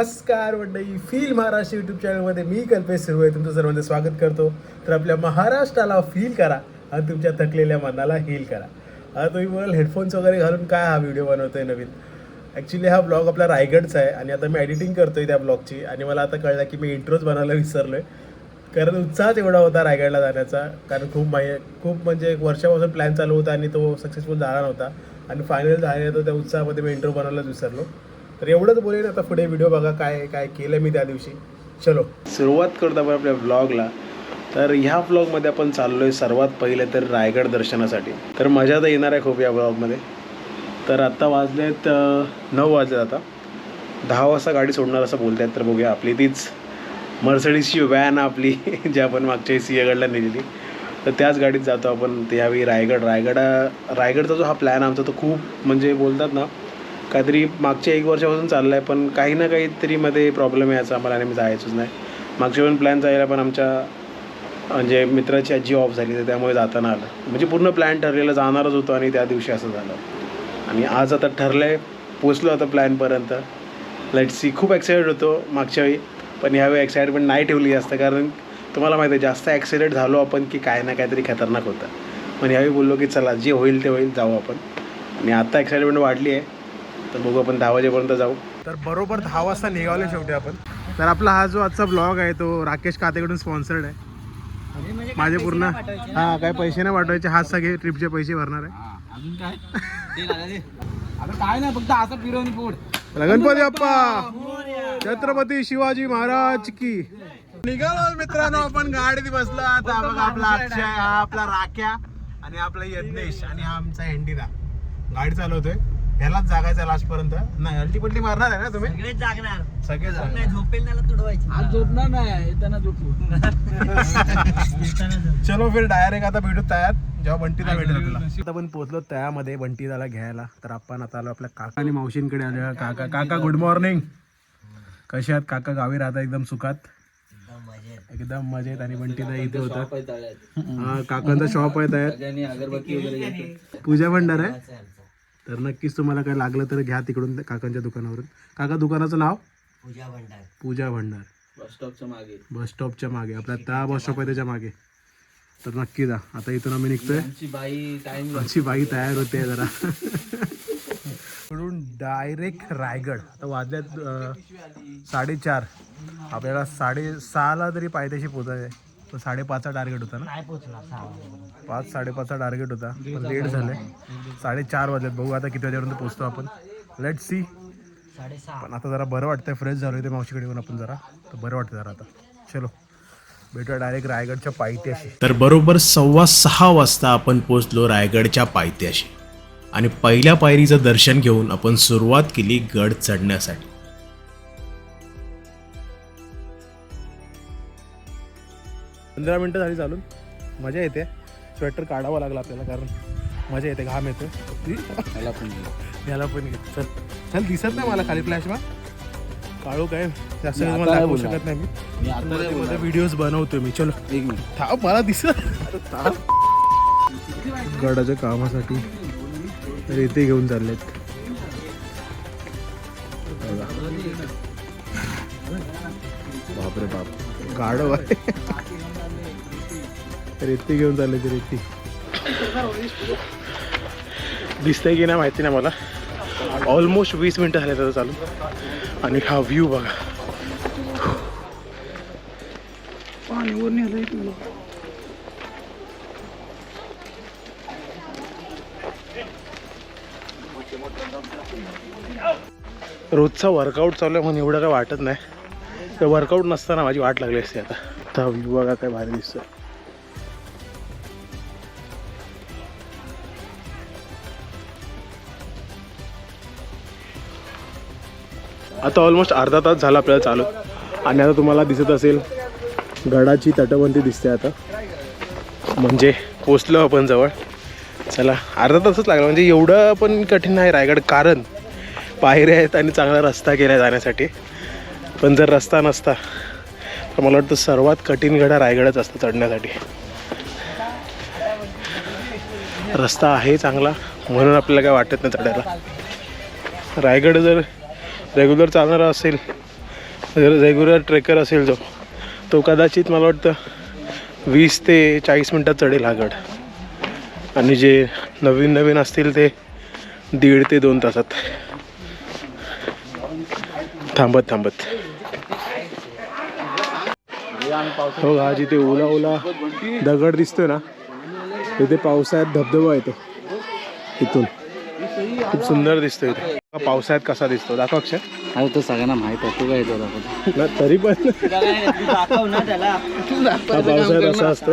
नमस्कार मंडळी. Feel Maharashtra YouTube चॅनलमध्ये मी कल्पेश सुरू आहे तुमचं सर्वांचं स्वागत करतो. तर आपल्या महाराष्ट्राला फील करा आणि तुमच्या थकलेल्या मनाला हील करा. आता तुम्ही बोलाल हेडफोन्स वगैरे घालून काय हा व्हिडिओ बनवतो आहे नवीन? ॲक्च्युली हा ब्लॉग आपला रायगडचा आहे आणि आता मी एडिटिंग करतो आहे त्या ब्लॉगची आणि मला आता कळलं की मी इंट्रोच बनायला विसरलो आहे कारण उत्साहच एवढा होता रायगडला जाण्याचा. कारण खूप माहि खूप म्हणजे एक वर्षापासून प्लॅन चालू होता आणि तो सक्सेसफुल झाला नव्हता. आणि फायनल झाले तर त्या उत्साहामध्ये मी इंट्रो बनवायलाच विसरलो. तर एवढंच बोलेन आता पुढे व्हिडिओ बघा काय काय केलं मी त्या दिवशी. चलो. सुरुवात करतो आपण आपल्या ब्लॉगला तर ह्या ब्लॉगमध्ये आपण चाललो आहे सर्वात पहिले तर रायगड दर्शनासाठी. तर मजा तर येणार आहे खूप या ब्लॉगमध्ये तर आत्ता वाजले आहेत नऊ वाजले आता. दहा वाजता गाडी सोडणार असं बोलत आहेत तर बघूया आपली तीच मर्सडीजची व्हॅन आपली जी आपण मागच्या सिंहगडला नेलेली. तर त्याच गाडीत जातो आपण त्यावेळी रायगड. रायगडा रायगडचा जो हा प्लॅन आमचा तो खूप म्हणजे बोलतात ना काहीतरी मागच्या एक वर्षापासून चाललं आहे पण काही ना काहीतरी मध्ये प्रॉब्लेम यायचा आम्हाला आणि मी जायचंच नाही. मागच्या पण प्लॅन जायला पण आमच्या म्हणजे मित्राची आजी ऑफ झाली तर त्यामुळे जाताना आलं. म्हणजे पूर्ण प्लॅन ठरलेलं जाणारच होतो आणि त्या दिवशी असं झालं. आणि आज आता ठरलं आहे पोचलो आता प्लॅनपर्यंत लेट सी खूप एक्साइटेड होतो मागच्या वेळी पण यावेळी एक्साइटमेंट नाही ठेवली जास्त कारण तुम्हाला माहिती आहे जास्त ॲक्सिडेंट झालो आपण की काय ना काहीतरी खतरनाक होतं. पण ह्यावेळी बोललो की चला जे होईल ते होईल जाऊ आपण. आणि आता एक्साइटमेंट वाढली आहे. तर बघू आपण दहा वाजेपर्यंत जाऊ. तर बरोबर दहा वाजता निघावले शेवटी आपण. तर आपला हा जो आजचा ब्लॉग आहे तो राकेश कातेकडून स्पॉन्सर्ड आहे. माझे पूर्ण हा काय पैसे नाही पाठवायचे हाच सगळे ट्रिपचे पैसे भरणार आहे. अजून काय ते झालं ते. आता काय नाही फक्त असं फिरवणी पोड गणपती बाप्पा छत्रपती शिवाजी महाराज की. निघालो मित्रांनो आपण गाडीत बसलो. आता बघा आपला अक्षय हा आपला राख्या आणि आपला यज्ञेश आणि हा आमचा हेंडीदा गाडी चालवतोय. ह्यालाच जागायचा लास्ट पर्यंत नाही हल्टी पलटी मारणार आहे ना तुम्ही? सगळेच जागणार. सगळे नाही झोपेल त्याला तुडवायची. आज झोपणार नाही येताना झोपू. चलो फिर डायरेक्ट आता भेटू तयार. जेव्हा बंटीला भेटेल आपला आता पण पोहोचलो तयामध्ये बंटीदाला घ्यायला. तर आपण आता आलो आपल्या काका आणि मावशींकडे आलो. काका काका गुड मॉर्निंग कसे आहात? काका गावी राहता एकदम सुखात? एकदम मजेत. आणि बंटीदा इथे होता हा काकांचा शॉप आहे तयार पूजा भंडार आहे? तर नक्कीच तुम्हाला काय लागलं तर घ्या तिकडून काकांच्या दुकानावरून. काका दुकानाचं नाव? पूजा भंडार. पूजा भंडार. बस स्टॉपच्या मागे. बस स्टॉपच्या मागे. आपल्या त्या बस स्टॉप आहे त्याच्यामागे. तर नक्की जा. आता इथून आम्ही निघतोय. आमची बाई टाइम आमची बाई तयार होते जरा. इकडून डायरेक्ट रायगड. आता वाजल्यात साडेचार. आपल्याला साडे सहाला तरी पायथ्याशी पोचायचं आहे तो साडेपाचचा टार्गेट होता ना? नाही पोचला सहा वाजेपर्यंत. पाच साडेपाचचा टार्गेट होता. पण लेट झालंय साडेचार वाजलेत. बघू आता किती वाजेपर्यंत पोचतो आपण. लेट सी साडेसहा. पण आता जरा बरं वाटतंय. फ्रेश झालो ते मावशीकडे येऊन आपण जरा. तर बरं वाटतं जरा आता. चलो. भेटूया डायरेक्ट रायगडच्या पायथ्याशी. तर बरोबर सव्वा सहा वाजता आपण पोचलो रायगडच्या पायथ्याशी. आणि पहिल्या पायरीचं दर्शन घेऊन आपण सुरुवात केली गड चढण्यासाठी. पंधरा मिनटं झाली चालून. मजा येते. स्वेटर काढावा लागला आपल्याला कारण मजा येते घाम येतो मला पण. याला पण घे. चल. चल दिसत नाही मला खाली फ्लॅश काळू काय? जास्त मला दाखवू. शकत नाही मी. आता. व्हिडिओज बनवतो मी. चलो. एक मिनिट. थांब मला दिसत. गडाच्या कामासाठी रेते घेऊन चाललेत. बापरे बाप. गाडव आहे. रेती घेऊन चालले ते रेती. दिसतंय की नाही माहिती नाही मला. ऑलमोस्ट वीस मिनटं झाले त्याचं चालू. आणि हा व्ह्यू बघा. पाणी वर रोजचा वर्कआउट चालू आहे म्हणून एवढं काय वाटत नाही. तर वर्कआउट नसताना माझी वाट लागली असते आता. व्ह्यू बघा काय भारी दिसतोय. आता ऑलमोस्ट अर्धा तास झाला आपल्याला चालू आणि आता तुम्हाला दिसत असेल गडाची तटबंदी दिसते आता. म्हणजे पोचलो आपण जवळ. चला अर्धा तासच लागला. म्हणजे एवढं पण कठीण नाही रायगड कारण पायऱ्या आहेत आणि चांगला रस्ता केला जाण्यासाठी. पण जर रस्ता नसता तर मला वाटतं सर्वात कठीण गडा रायगडच असतं चढण्यासाठी. रस्ता आहे चांगला म्हणून आपल्याला काय वाटत नाही चढायला. रायगड जर रेग्युलर चालणारा असेल रेग्युलर ट्रेकर असेल जो तो कदाचित मला वाटतं वीस ते चाळीस मिनटात चढेल हा गड. आणि जे नवीन नवीन असतील ते दीड ते दोन तासात. थांबत थांबत. हो हा जिथे ओला ओला दगड दिसतोय ना तिथे पावसाळ्यात धबधबा येतो. इथून. खूप सुंदर दिसतो इथे पावसाळ्यात कसा दिसतो. दाखव अक्षय अरे तो सगळ्यांना माहीत आहे. तू काय येतो दाखवतो ना तरी पण. दाखव हा पावसाळ्यात असा असतो.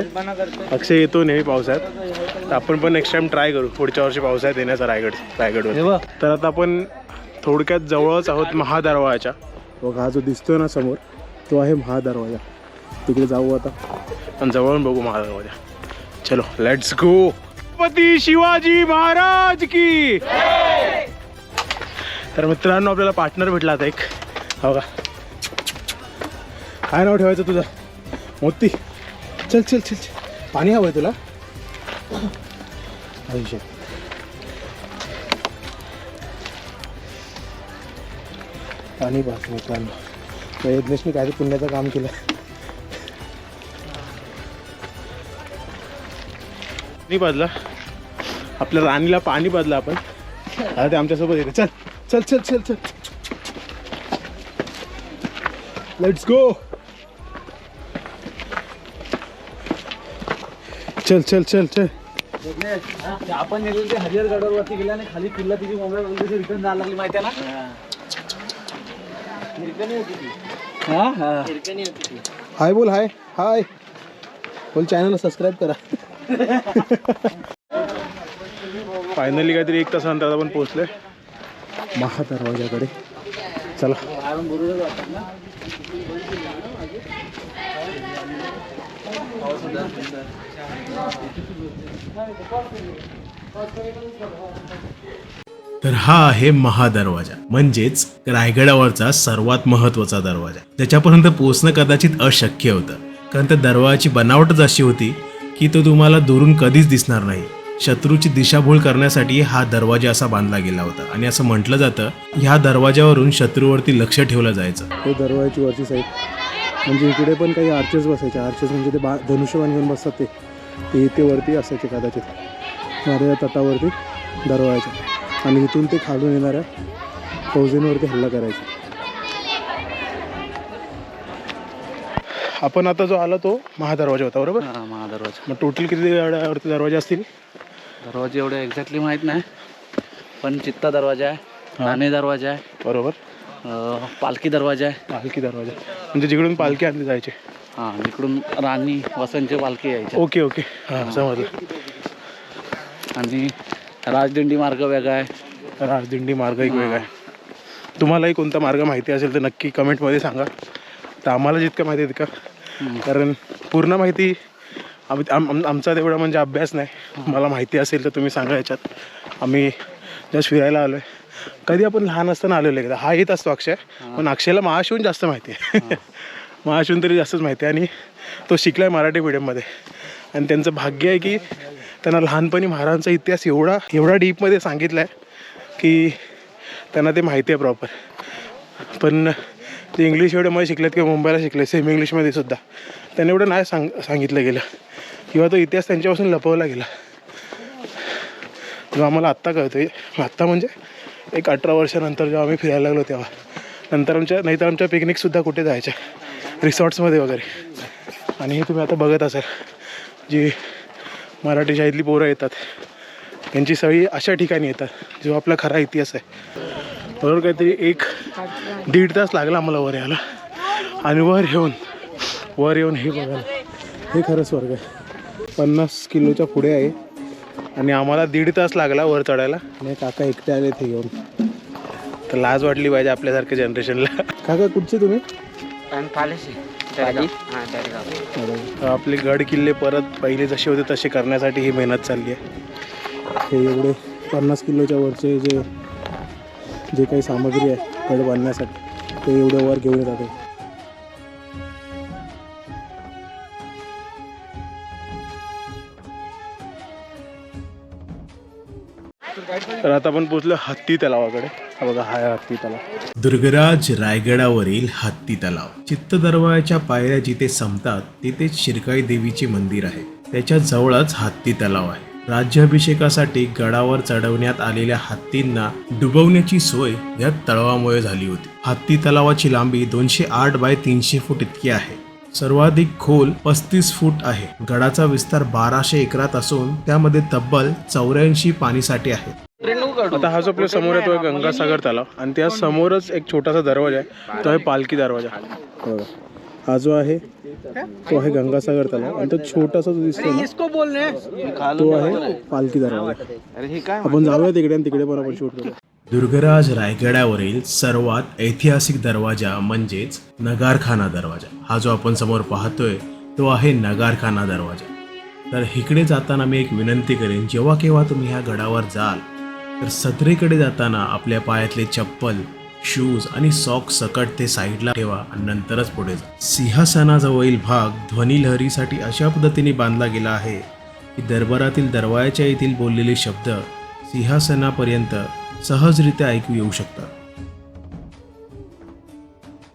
अक्षय येतो नेहमी पावसाळ्यात. तर आपण पण नेक्स्ट टाइम ट्राय करू. पुढच्या वर्षी पावसाळ्यात येण्याचा रायगड रायगडवर. तर आता आपण थोडक्यात जवळच आहोत महादरवाजाच्या बघ हा जो दिसतोय ना समोर तो आहे महादरवाजा. तिकडे जाऊ आता. आणि जवळून बघू महादरवाजा. चलो लेट्स गो छत्रपती शिवाजी महाराज की. तर मित्रांनो आपल्याला पार्टनर भेटला आता एक. हो का काय नाव ठेवायचं तुझं? मोती. चल चल चल चल. पाणी हवं आहे तुला आयुष्य पाणी पाहतो मित्रांनो. त्या यज्ञेशने काय पुण्याचं काम केलं. पाणी पाजला. आपल्या राणीला पाणी पाजलं आपण. आता ते आमच्यासोबत येते. चल. चल चल चल चल. लेट्स गो चल चल चल चल. आपण गेलो ते हरिहर गडावरती गेला आणि खाली किल्ला तिची मोबाईल रिटर्न जायला लागली माहिती आहे ना हा? हा. हाय बोल हाय. हाय. बोल चॅनलला सबस्क्राईब करा. फायनली काहीतरी एक तासानंतर आपण पोहोचलोय. महादरवाजाकडे चला. तर हा आहे महादरवाजा म्हणजेच रायगडावरचा सर्वात महत्त्वाचा दरवाजा. त्याच्यापर्यंत पोहोचणं कदाचित अशक्य होतं. कारण त्या दरवाजाची बनावटच अशी होती की तो तुम्हाला दुरून कधीच दिसणार नाही. शत्रूची दिशाभूल करण्यासाठी हा दरवाजा असा बांधला गेला होता. आणि असं म्हटलं जातं ह्या दरवाजावरून शत्रूवरती लक्ष ठेवलं जायचं. हे दरवाजाची वरची साईड म्हणजे इकडे पण काही आर्चेस बसायचे. आर्चेस म्हणजे ते बा धनुष्यबाण घेऊन बसतात ते. ते इथे वरती असायचे कदाचित. नारळ्या तटावरती दरवाजाच्या आणि इथून ते खालून येणाऱ्या फौजेंवरती हल्ला करायचा. आपण आता जो आला तो महादरवाजा होता बरोबर? महादरवाजा. मग टोटल किती दरवाजे असतील? दरवाजे एवढे एक्झॅक्टली माहीत नाही पण चित्ता दरवाजा आहे नाणे दरवाजा आहे बरोबर. पालखी दरवाजा आहे. पालखी दरवाजा. म्हणजे जिकडून पालखी आणली जायचे. हा इकडून राणी वसंतची पालखी यायची ओके ओके. हां समजलं. आणि राजदिंडी मार्ग वेगळा आहे. राजदिंडी मार्ग एक वेगळा आहे. तुम्हालाही कोणता मार्ग माहिती असेल तर नक्की कमेंटमध्ये सांगा. तर आम्हाला जितकं माहिती आहे तितकं. कारण पूर्ण माहिती आम्ही आम आम- आमचा तेवढा म्हणजे अभ्यास नाही. मला माहिती असेल तर तुम्ही सांगा याच्यात. आम्ही जस्ट फिरायला आलो आहे कधी आपण लहान असताना आलेलो एकदा. हा येत असतो अक्षय पण अक्षयला महाशिवून जास्त माहिती आहे. महाशिवून तरी जास्तच माहिती आहे. आणि तो शिकला आहे मराठी मीडियममध्ये आणि त्यांचं भाग्य आहे की त्यांना लहानपणी महाराजांचा इतिहास एवढा एवढा डीपमध्ये सांगितला आहे की त्यांना ते माहिती आहे प्रॉपर पण ते इंग्लिश एवढ्यामध्ये शिकलेत किंवा मुंबईला शिकले सेमी इंग्लिशमध्ये सुद्धा. त्यांना एवढं नाही सांग सांगितलं गेलं. किंवा तो इतिहास त्यांच्यापासून लपवला गेला. जेव्हा आम्हाला आत्ता कळतं आत्ता म्हणजे एक अठरा वर्षानंतर जेव्हा आम्ही फिरायला लागलो तेव्हा. नंतर आमच्या नाहीतर आमच्या पिकनिकसुद्धा कुठे जायच्या. रिसॉर्ट्समध्ये वगैरे. आणि हे तुम्ही आता बघत असाल जी मराठी शाळेतली पोरं येतात. त्यांची सगळी अशा ठिकाणी येतात जो आपला खरा इतिहास आहे. बरोबर काहीतरी एक दीड तास लागला आम्हाला वर यायला. आणि वर येऊन वर येऊन हे बघायला हे खरं स्वर्ग आहे. पन्नास किलोच्या पुढे आहे. आणि आम्हाला दीड तास लागला वर चढायला. आणि काका एकटे आले ते घेऊन तर लाज वाटली पाहिजे आपल्यासारख्या जनरेशनला काका कुठचे तुम्ही? आपले गड किल्ले परत पहिले जसे होते तसे करण्यासाठी ही मेहनत चालली आहे. हे एवढे पन्नास किलोच्या वरचे जे जे काही सामग्री आहे गड बांधण्यासाठी ते एवढ्या वर घेऊन येतात तर आता आपण पोचलो हत्ती तलावाकडे. हा बघा हा हत्ती तलाव. दुर्गराज रायगडावरील हत्ती तलाव. चित्त दरवाजाच्या पायऱ्या जिथे संपतात तिथेच शिरकाई देवीचे मंदिर आहे. त्याच्या जवळच हत्ती तलाव आहे. राज्याभिषेकासाठी गडावर चढवण्यात आलेल्या हत्तींना डुबवण्याची सोय या तळावामुळे झाली होती. हत्ती तलावाची लांबी दोनशे आठ बाय तीनशे फूट इतकी आहे. सर्वाधिक खोल पस्तीस फूट आहे. गडाचा विस्तार बाराशे एकरात असून त्यामध्ये तब्बल चौऱ्याऐंशी पाणीसाठे आहे आता हा जो आपल्यासमोर आहे तो आहे गंगासागर तलाव. आणि त्या समोरच एक छोटासा दरवाजा आहे. तो आहे पालखी दरवाजा. बघा. हा जो आहे तो आहे गंगासागर तलाव. आणि तो छोटासा जो दिसतो ना तो आहे पालखी दरवाजा. आपण जाऊया तिकडे आणि तिकडे पण आपण शूट करू. दुर्गराज रायगडावरील सर्वात ऐतिहासिक दरवाजा म्हणजेच नगारखाना दरवाजा. हा जो आपण समोर पाहतोय तो आहे नगारखाना दरवाजा. तर इकडे जाताना मी एक विनंती करेन जेव्हा केव्हा तुम्ही ह्या गडावर जाल तर सत्रेकडे जाताना आपल्या पायातले चप्पल शूज आणि सॉक सकट ते साईडला ठेवा आणि नंतरच पुढे जा. सिंहासनाजवळील भाग ध्वनिलहरीसाठी अशा पद्धतीने बांधला गेला आहे की दरबारातील दरवाजाच्या येथील बोललेले शब्द सिंहासनापर्यंत सहजरित्या ऐकू येऊ शकतात.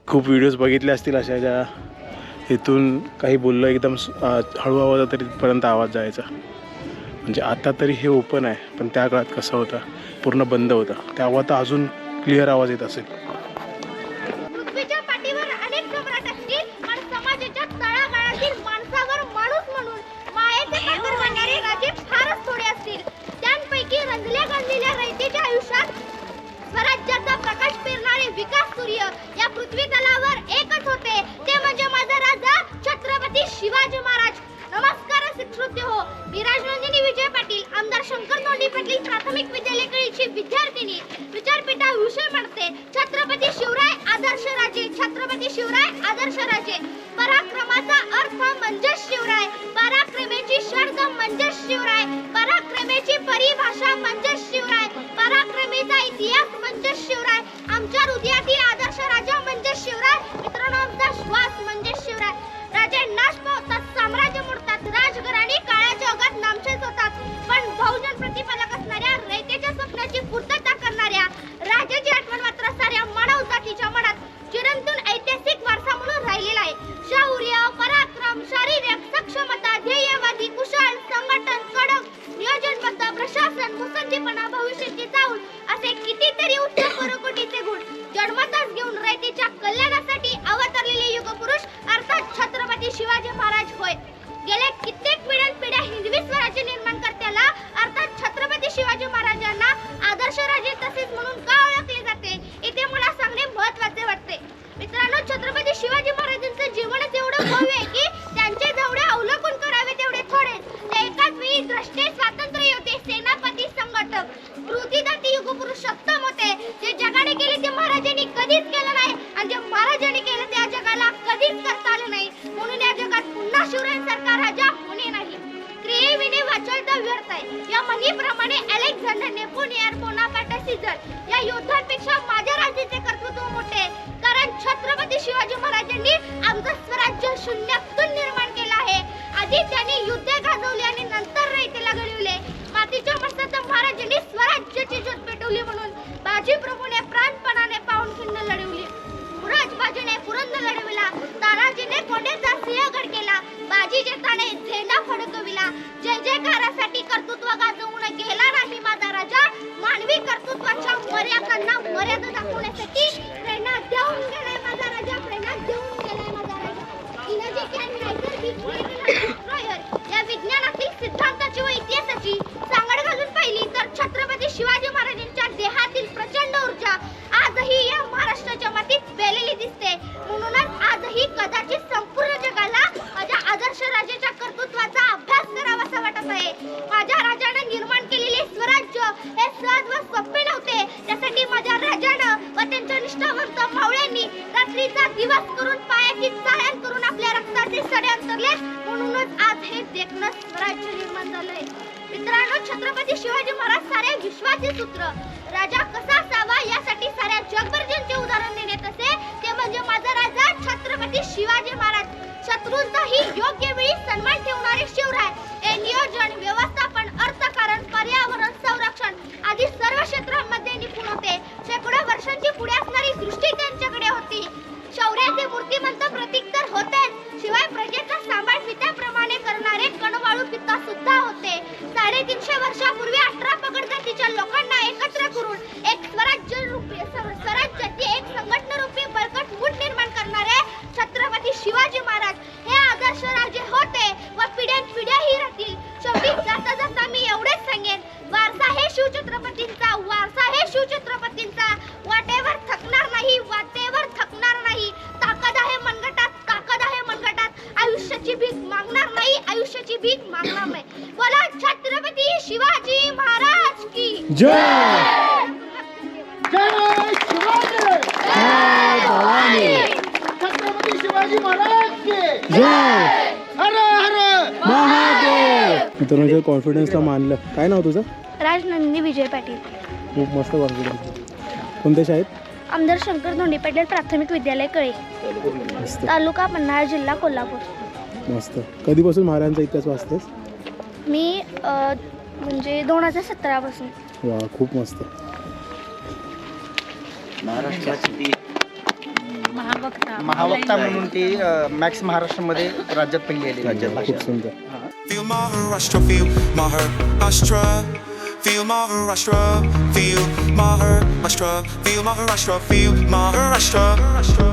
खूप व्हिडिओज बघितले असतील अशा ज्या इथून काही बोललं एकदम हळू आवाजात तरीपर्यंत आवाज जायचा. म्हणजे आता तरी हे ओपन आहे पण त्या काळात कसं होतं? पूर्ण बंद होतं. तेव्हा तर अजून क्लिअर आवाज येत असेल. विषय म्हणते छत्रपती शिवराय आदर्श राजे छत्रपती शिवराय आदर्श राजे. पराक्रमाचा अर्थ म्हणजे शिवराय पराक्रमेची शर्ग म्हणजे शिवराय पराक्रमेची परिभाषा युद्ध वाचळता व्यर्थ आहे या म्हणीप्रमाणे अलेक्झांडर नेपोलियन बोनापार्ट सीझर या योद्ध्यांपेक्षा माझ्या राज्याचे कर्तृत्व मोठे आहे. कारण छत्रपती शिवाजी महाराजांनी आमचं स्वराज्य शून्यातून निर्माण केलं आहे. आधी त्यांनी युद्धे गाजवली आणि नंतर रयतेला घडविले. मातीच्या मस्ताचा महाराजांनी स्वराज्याची ज्योत पेटवली म्हणून. बाजीप्रभूने प्रभूने मुराजबाजीने पुरंदर लढविला तानाजीने कोंडेचा सिंहगड केला बाजी जेताने झेंडा फडकविला. जय जयकारासाठी पुढे असणारी सृष्टी त्यांच्याकडे होती. शौर्याचे मूर्तिमंत जय! छत्रपती शिवाजी महाराज की! जय! हर हर! मित्रांनो कॉन्फिडन्सला मानलं. काय नाव तुझं? राजनंदिनी विजय पाटील. खूप मस्त कॉन्फिडन्स कोणत्या शाळेत? आमदार शंकर धोंडे पाटील प्राथमिक विद्यालय कळे. मस्त. तालुका पन्हाळा जिल्हा कोल्हापूर. मस्त. कधीपासून महाराजांचा इतिहास वाचतेस? मी अ, म्हणजे दोन हजार सतरापासून. वा खूप मस्त महाराष्ट्राची ती महावक्ता म्हणून ती मॅक्स महाराष्ट्रामध्ये राज्यात पहिली आली राज्यात खूप सुंदर Feel Maharashtra, feel Maharashtra. Feel Maharashtra, feel Maharashtra, feel Maharashtra, feel Maharashtra.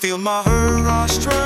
Feel Maharashtra,